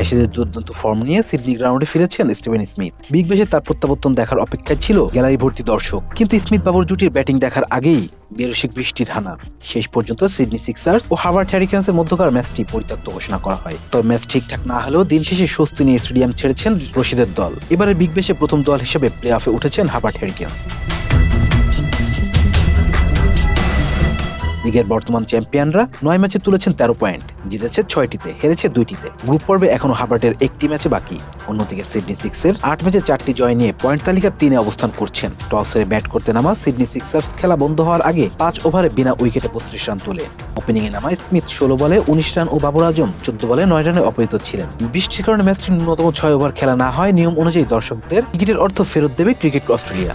অ্যাশেজের দুর্দান্ত ফর্ম নিয়ে সিডনি গ্রাউন্ডে ফিরেছেন স্টিভেন স্মিথ বিগ ব্যাশে তার প্রত্যাবর্তন দেখার অপেক্ষায় ছিল গ্যালারি ভর্তি দর্শক। কিন্তু স্মিথ বাবুর জুটির ব্যাটিং দেখার আগেই বেরসিক বৃষ্টির হানা। শেষ পর্যন্ত সিডনি সিক্সার্স ও হাভার্ড হ্যারিকেন্সের মধ্যকার ম্যাচটি পরিত্যক্ত ঘোষণা করা হয়। তবে ম্যাচ ঠিকঠাক না হলেও দিন শেষে স্বস্তি নিয়ে স্টেডিয়াম ছেড়েছেন রশিদের দল। এবারে বিগ ব্যাশে প্রথম দল হিসেবে প্লে অফে উঠেছেন হাভার্ড হ্যারিকেন্স লিগের বর্তমান চ্যাম্পিয়নরা নয় ম্যাচে তুলেছেন তেরো পয়েন্ট, জিতেছে ছয়টিতে, হেরেছে দুইটিতে। গ্রুপ পর্বে এখনও হাবার্টের একটি ম্যাচে বাকি। অন্যদিকে সিডনি সিক্সের আট ম্যাচে চারটি জয় নিয়ে পয়েন্ট তালিকার তিনে অবস্থান করছেন। টস হেরে ব্যাট করতে নামা সিডনি সিক্সার্স খেলা বন্ধ হওয়ার আগে পাঁচ ওভারে বিনা উইকেটে বত্রিশ রান তোলে। ওপেনিং এ নামায় স্মিথ ষোলো বলে উনিশ রান ও বাবর আজম চোদ্দ বলে নয় রানে অপরিত ছিলেন। বৃষ্টির কারণে ম্যাচটি ন্যূনতম ছয় ওভার খেলা না হয়, নিয়ম অনুযায়ী দর্শকদের টিকিটের অর্থ ফেরত দেবে cricket Australia.